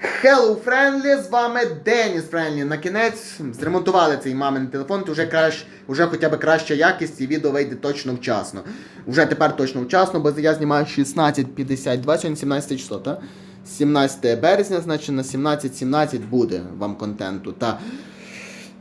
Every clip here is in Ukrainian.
Hello Friendly, з вами Деніс Френлі. На кінець зремонтували цей мамин телефон, то вже кращ, вже хоча б краща якість і відео вийде точно вчасно. Уже тепер точно вчасно, бо я знімаю 16.52, сьогодні 17 число, так? 17 березня, значить на 17.17 буде вам контенту. Та.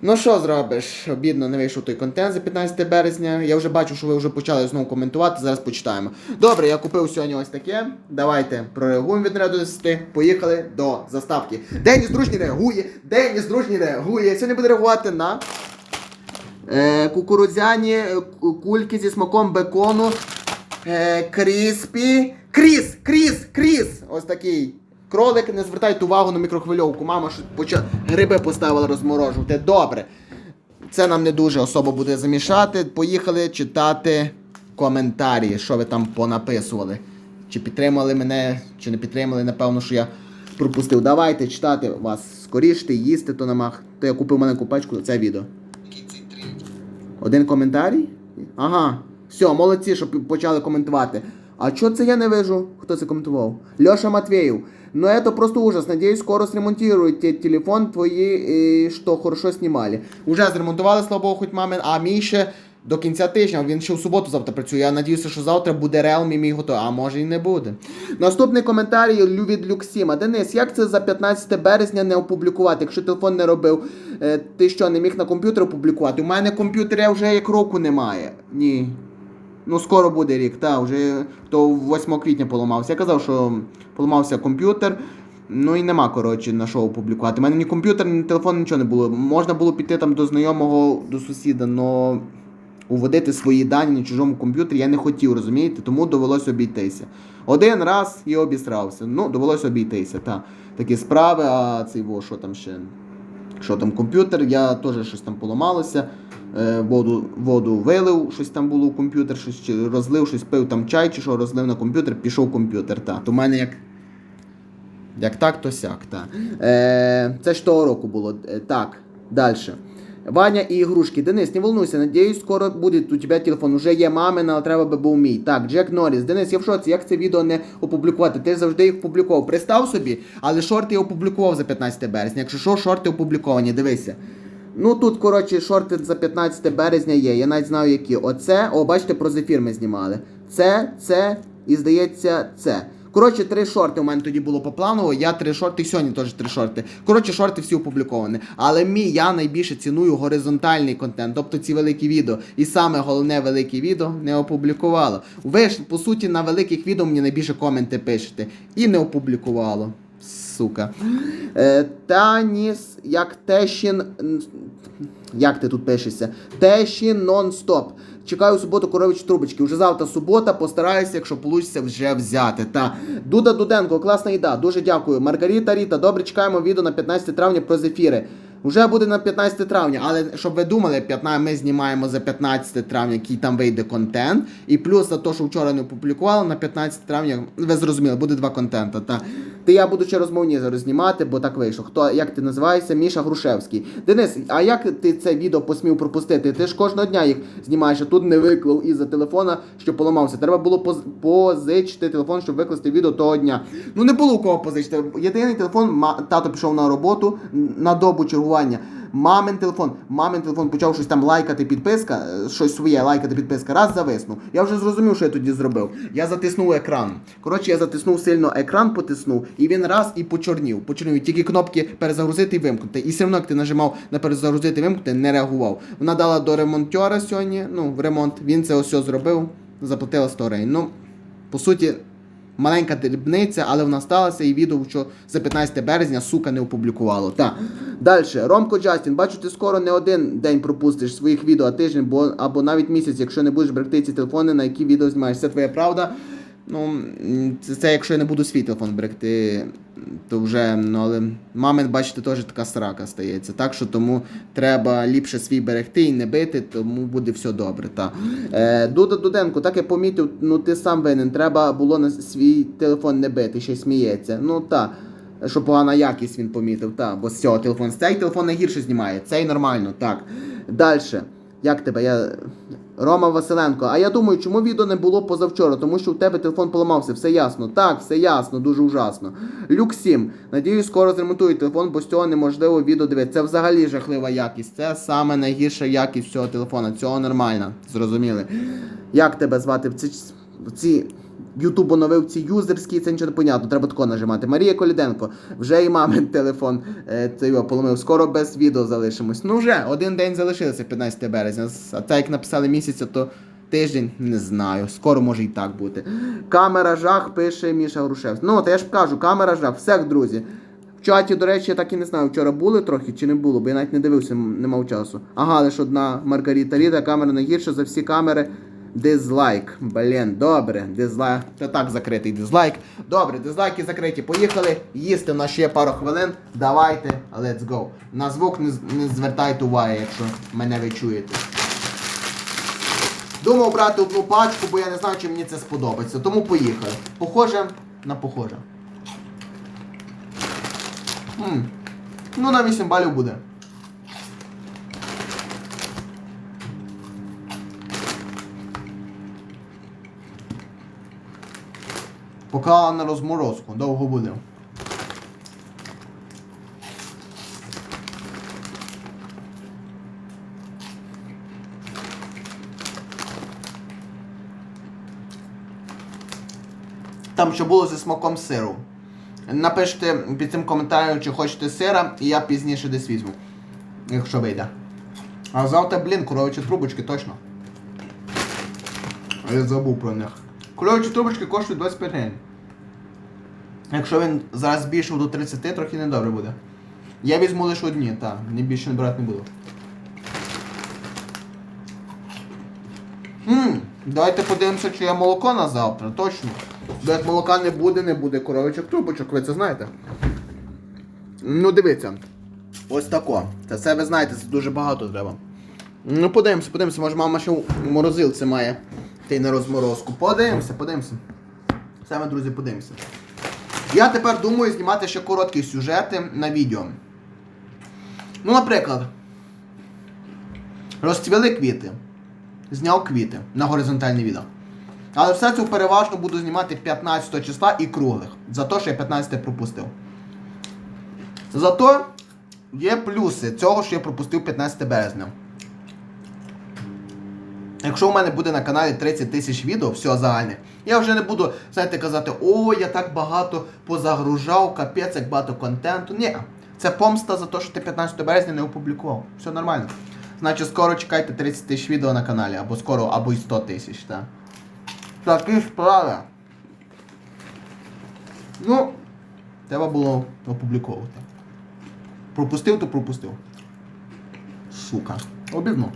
Ну що зробиш? Обідно не вийшов той контент за 15 березня. Я вже бачу, що ви вже почали знову коментувати. Зараз почитаємо. Добре, я купив сьогодні ось таке. Давайте прореагуємо від 0 до 10. Поїхали до заставки. Деніс дружній реагує. Деніс дружній реагує. Сьогодні буде реагувати на е, кукурудзяні е, кульки зі смаком бекону. Е, кріспі. Кріс! Кріс! Кріс! Ось такий. Кролик, не звертайте увагу на мікрохвильовку. Мама що гриби поставила розморожувати. Добре. Це нам не дуже особо буде замішати. Поїхали читати коментарі, що ви там понаписували. Чи підтримали мене, чи не підтримали, напевно, що я пропустив. Давайте читати вас скоріше, їсти то намах. То я купив маленьку пачку, це відео. Один коментарій? Ага. Все, молодці, що почали коментувати. А чого це я не вижу? Хто це коментував? Леша Матвеев. Ну это просто ужас. Надеюсь, скоро сремонтируют те телефон твої, що хорошо знімали. Уже зремонтували, слава Богу, хоч мамин, а мій ще до кінця тижня, він ще в суботу завтра працює. Я надіюся, що завтра буде Realme мій готовий, а може і не буде. Наступний коментарій Лю- від Люксіма. Денис, як це за 15 березня не опублікувати? Якщо телефон не робив, е, ти що, не міг на комп'ютер опублікувати? У мене комп'ютера вже як року немає. Ні. Ну, скоро буде рік, та, вже то 8 квітня поламався. Я казав, що поламався комп'ютер. Ну і нема, коротше, на що опублікувати. У мене ні комп'ютер, ні телефон, нічого не було. Можна було піти там до знайомого, до сусіда, але уводити свої дані на чужому комп'ютері я не хотів, розумієте? Тому довелося обійтися. Один раз і обісрався. Ну, довелося обійтися, та. Такі справи, а цей во, що там ще. Що там комп'ютер, я теж щось там поламалося. Е, воду, воду вилив, щось там було у комп'ютер, щось розлив, щось пив там чай, чи що розлив на комп'ютер, пішов комп'ютер. Та. То в мене як. Як так, то сяк. Та. Е, це ж того року було. Е, так, далі. Ваня і ігрушки. Денис, не волнуйся, надіюсь, скоро буде у тебе телефон. Уже є мамин, але треба би був мій. Так, Джек Норріс. Денис, я в шоці, як це відео не опублікувати? Ти завжди їх публікував. Пристав собі, але шорти я опублікував за 15 березня. Якщо що, шорти опубліковані, дивися. Ну тут, коротше, шорти за 15 березня є. Я навіть знаю які. Оце, о, бачите, про зефір ми знімали. Це, це і здається, це. Коротше, три шорти у мене тоді було по плану. Я три шорти, і сьогодні теж три шорти. Коротше, шорти всі опубліковані. Але мій я найбільше ціную горизонтальний контент, тобто ці великі відео. І саме головне велике відео не опублікувало. Ви ж, по суті, на великих відео мені найбільше коменти пишете. І не опублікувало. Сука. Е, Таніс, як Тещін. Як ти тут пишешся? Тещін нон-стоп. Чекаю суботу корович трубочки. Уже завтра субота, постараюся, якщо вийде, вже взяти. Та Дуда Дуденко, класна їда. Дуже дякую. Маргарита Ріта, добре чекаємо відео на 15 травня про зефіри. Уже буде на 15 травня, але щоб ви думали, 15, ми знімаємо за 15 травня, який там вийде контент. І плюс за те, що вчора не опублікували, на 15 травня, ви зрозуміли, буде два контента. Та. Ти я буду ще розмовні зараз знімати, бо так вийшло. Хто, як ти називаєшся? Міша Грушевський. Денис, а як ти це відео посмів пропустити? Ти ж кожного дня їх знімаєш, а тут не виклав із-за телефона, що поламався. Треба було поз- позичити телефон, щоб викласти відео того дня. Ну не було у кого позичити. Єдиний телефон, тато пішов на роботу на добу чергування. Мамин телефон, мамин телефон почав щось там лайкати підписка, е, щось своє лайкати підписка, раз зависнув. Я вже зрозумів, що я тоді зробив. Я затиснув екран. Коротше, я затиснув сильно екран, потиснув, і він раз і почорнів. Почорнів тільки кнопки перезагрузити і вимкнути. І все одно, як ти нажимав на перезагрузити і вимкнути, не реагував. Вона дала до ремонтера сьогодні, ну, в ремонт. Він це ось зробив, заплатила 100 гривень. Ну, по суті, маленька дрібниця, але вона сталася і відео, що за 15 березня сука не опублікувало. Так. Далі, Ромко Джастін, бачу, ти скоро не один день пропустиш своїх відео, а тиждень, бо або навіть місяць, якщо не будеш берегти ці телефони, на які відео знімаєш. Це твоя правда. Ну, це, це якщо я не буду свій телефон берегти, то вже, ну але мамин, бачите, теж така срака стається. Так що тому треба ліпше свій берегти і не бити, тому буде все добре. Та. Е, Дуда Дуденко, так я помітив, ну ти сам винен. Треба було на свій телефон не бити, ще сміється. Ну так. Що погана якість він помітив, так, бо з цього телефону. Цей телефон найгірше знімає, цей нормально, так. Далі. Як тебе? Я Рома Василенко. А я думаю, чому відео не було позавчора? Тому що у тебе телефон поламався, все ясно. Так, все ясно, дуже ужасно. Люк 7. Надіюсь, скоро зремонтують телефон, бо з цього неможливо відео дивитися. Це взагалі жахлива якість. Це саме найгірша якість цього телефона. Цього нормально. Зрозуміли. Як тебе звати? Ці, ці Ютуб оновив ці юзерські, це нічого не понятно, треба тако нажимати. Марія Коліденко, вже і мамин телефон е, це поломив. Скоро без відео залишимось. Ну вже один день залишилося 15 березня. А це як написали місяця, то тиждень не знаю. Скоро може і так бути. Камера жах пише Міша Грушевський. Ну, то я ж кажу, камера жах, всех, друзі. В чаті, до речі, я так і не знаю, вчора були трохи чи не було, бо я навіть не дивився, не мав часу. Ага, лише одна Маргарита Ріда, камера найгірша за всі камери. Дизлайк. Блін, добре, дизлайк. Та так закритий дизлайк. Добре, дизлайки закриті. Поїхали. Їсти в нас ще пару хвилин. Давайте, let's go. На звук не, не звертайте уваги, якщо мене ви чуєте. Думав брати одну пачку, бо я не знаю, чи мені це сподобається. Тому поїхали. Похоже на похоже. М. Ну, на 8 балів буде. Поклала на розморозку, довго буде. Там ще було зі смаком сиру. Напишіть під цим коментарем, чи хочете сира, і я пізніше десь візьму. Якщо вийде. А завтра, блін, коровичі трубочки точно. Я забув про них. Коровичі трубочки коштують 25 гривень. Якщо він зараз збільшив до 30, трохи недобре буде. Я візьму лише одні, так, ні більше не брати не буду. Ммм, давайте подивимося, чи є молоко на завтра, точно. Бо як молока не буде, не буде коровичок трубочок, ви це знаєте. Ну, дивіться. Ось тако. Це все ви знаєте, це дуже багато треба. Ну, подивимося, подивимося, може мама ще у морозилці має. Та й на розморозку. Подивимося, подивимося. Саме, друзі, подивимося. Я тепер думаю знімати ще короткі сюжети на відео. Ну, наприклад, розцвіли квіти. Зняв квіти на горизонтальне відео. Але все це переважно буду знімати 15 числа і круглих. За те, що я 15 пропустив. Зато є плюси цього, що я пропустив 15 березня. Якщо у мене буде на каналі 30 тисяч відео, все загальне, я вже не буду, знаєте, казати, о, я так багато позагружав, капець, як багато контенту. Ні, це помста за те, що ти 15 березня не опублікував. Все нормально. Значить, скоро чекайте 30 тисяч відео на каналі, або скоро, або й 100 тисяч, так. Такі справи. Ну, треба було опубліковувати. Пропустив, то пропустив. Сука. Обідно.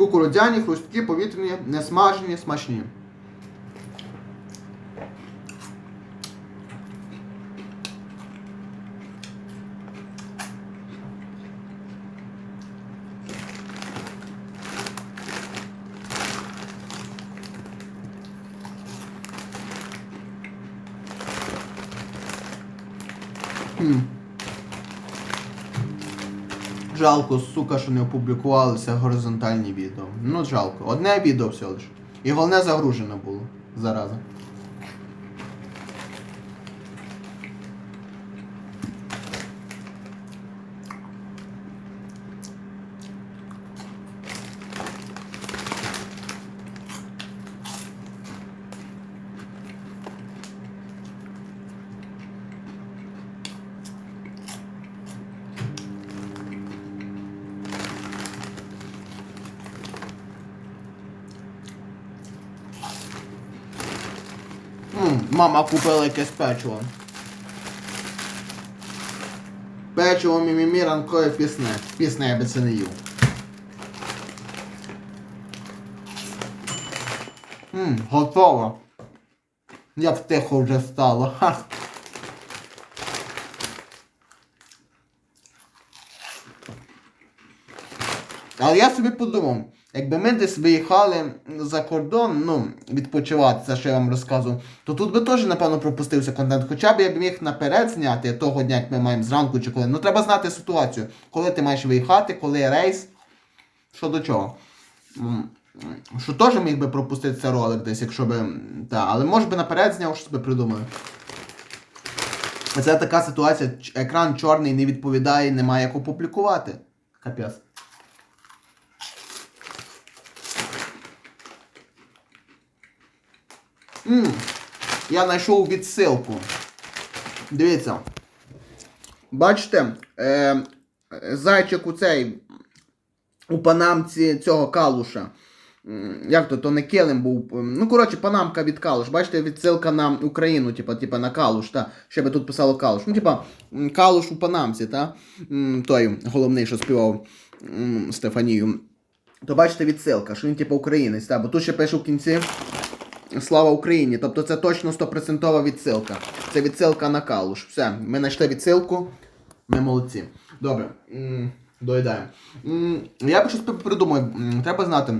Кукурудзяні, хрусткі, повітряні, несмажені, смачні. Хм. Жалко, сука, що не опублікувалися горизонтальні відео. Ну, жалко. Одне відео все лише. І головне загружено було. Зараза. Мама купила якесь печиво. Печиво мімімі ранкове пісне. Пісне я би це не їв. Мм, готово. Як тихо вже стало. Ха. Але я собі подумав, Якби ми десь виїхали за кордон, ну, відпочивати, це що я вам розказував, то тут би теж, напевно, пропустився контент. Хоча б я б міг наперед зняти того дня, як ми маємо зранку чи коли. Ну треба знати ситуацію, коли ти маєш виїхати, коли рейс, що до чого. Що теж міг би пропустити цей ролик десь, якщо би. Та, але може би наперед зняв, що собі придумаю. Це така ситуація, екран чорний не відповідає, немає як опублікувати. Капець. М, Я знайшов відсилку. Дивіться. Бачите, е, зайчик у цей у панамці цього калуша. Як то, то не килим був. Ну, коротше, панамка від калуш. Бачите, відсилка на Україну, типа, типа на калуш, та, ще би тут писало калуш. Ну, типа, калуш у панамці, та? Той головний, що співав Стефанію. То бачите відсилка, що він типа українець, та? бо тут ще пише в кінці Слава Україні. Тобто це точно 100% відсилка. Це відсилка на калуш. Все, ми знайшли відсилку. Ми молодці. Добре. Доїдаємо. Я щось придумаю. Треба знати.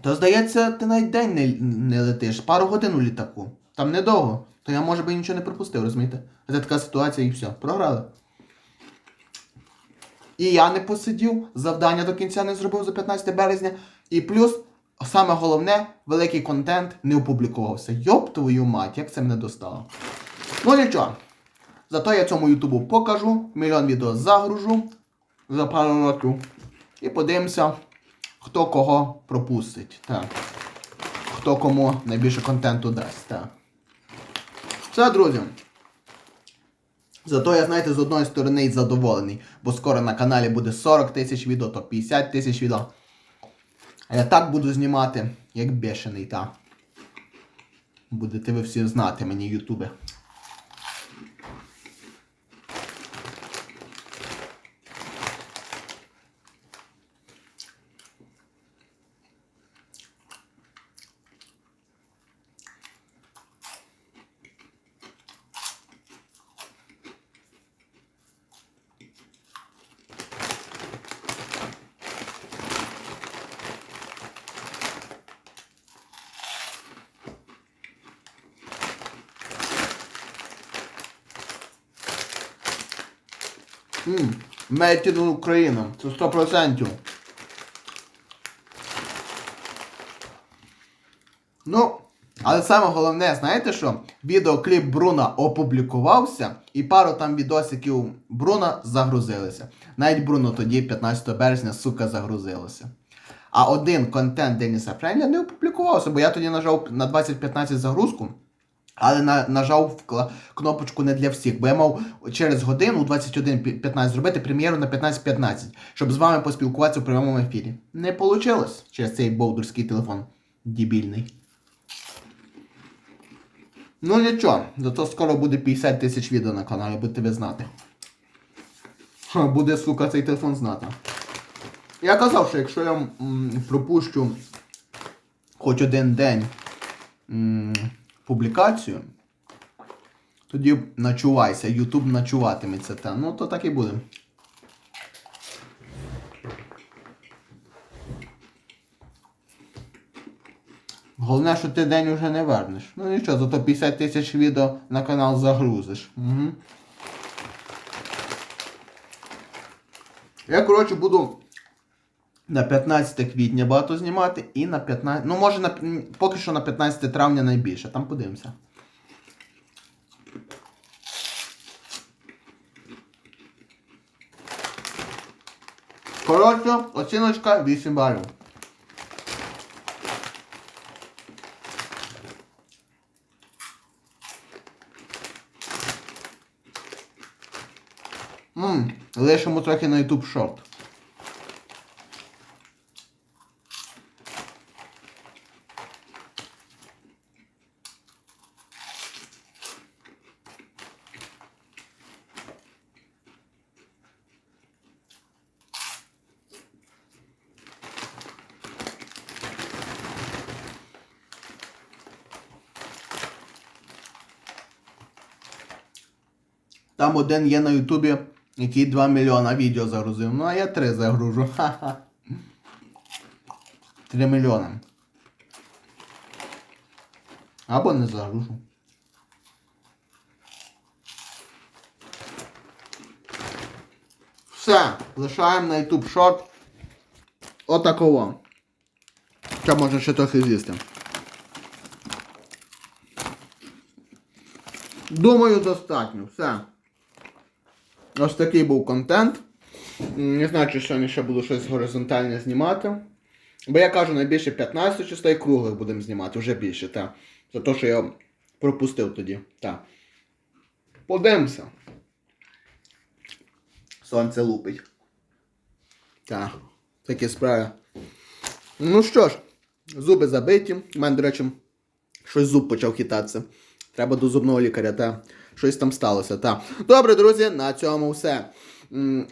То здається, ти навіть день не, не летиш, пару годин у літаку. Там недовго. То я, може би, нічого не пропустив, розумієте? Це така ситуація і все. Програли. І я не посидів, завдання до кінця не зробив за 15 березня. І плюс, саме головне, великий контент не опублікувався. Йоп твою мать, як це мене достало. Ну нічого. Зато я цьому ютубу покажу, мільйон відео загружу за пару років. І подивимося, хто кого пропустить. Так. Хто кому найбільше контенту дасть. Так. Все, друзі. Зато я, знаєте, з одної сторони задоволений, бо скоро на каналі буде 40 тисяч відео, то 50 тисяч відео. А я так буду знімати, як бешений, та. Будете ви всі знати мені, ютубе. Made in Україна. Це 100%. Ну, але саме головне, знаєте що? Відеокліп Бруна опублікувався, і пару там відосиків Бруна загрузилися. Навіть Бруно тоді, 15 березня, сука, загрузилося. А один контент Деніса Френля не опублікувався, бо я тоді нажав на 2015 загрузку. Але на, нажав кнопочку не для всіх, бо я мав через годину 21.15 зробити прем'єру на 15.15, щоб з вами поспілкуватися у прямому ефірі. Не вийшло через цей болдурський телефон. Дебільний. Ну нічого, зато скоро буде 50 тисяч відео на каналі, будете ви знати. Буде, сука, цей телефон знати. Я казав, що якщо я м, пропущу хоч один день м, публікацію, тоді начувайся, Ютуб начуватиметься. Та. Ну, то так і буде. Головне, що ти день уже не вернеш. Ну нічого, зато 50 тисяч відео на канал загрузиш. Угу. Я, коротше, буду на 15 квітня багато знімати і на 15. Ну, може, на, поки що на 15 травня найбільше, там подивимося. Коротше, оціночка 8 балів. Лишимо трохи на YouTube шорт. Там один є на Ютубі, який 2 мільйона відео загрузив. Ну а я 3 загружу. Ха-ха. 3 мільйони. Або не загружу. Все, лишаємо на YouTube шорт. Отакого. Ще можна ще трохи з'їсти. Думаю, достатньо. Все. Ось такий був контент. Не знаю, чи сьогодні ще буду щось горизонтальне знімати. Бо я кажу, найбільше 15 частей круглих будемо знімати, вже більше, так. За те, що я пропустив тоді. Так. Подивимося. Сонце лупить. Так. Такі справи. Ну що ж, зуби забиті. У мене, до речі, щось зуб почав хитатися. Треба до зубного лікаря, та щось там сталося. Та. Добре, друзі, на цьому все.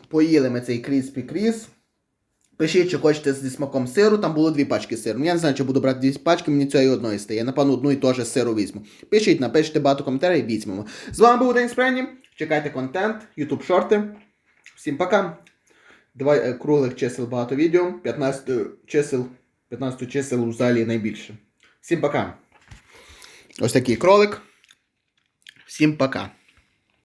Поїли ми цей кріспі кріс. Пишіть, чи хочете зі смаком сиру, там було дві пачки сиру. Ну, Я не знаю, чи буду брати дві пачки, мені цієї одної стає. Напевно, одну і теж сиру візьму. Пишіть, напишіть багато коментарів, і візьмемо. З вами був День Спрені. Чекайте контент, YouTube шорти. Всім пока. Два е, круглих чисел багато відео. 15 чисел, 15 чисел взагалі найбільше. Всім пока. Ось такий кролик. Всім пока.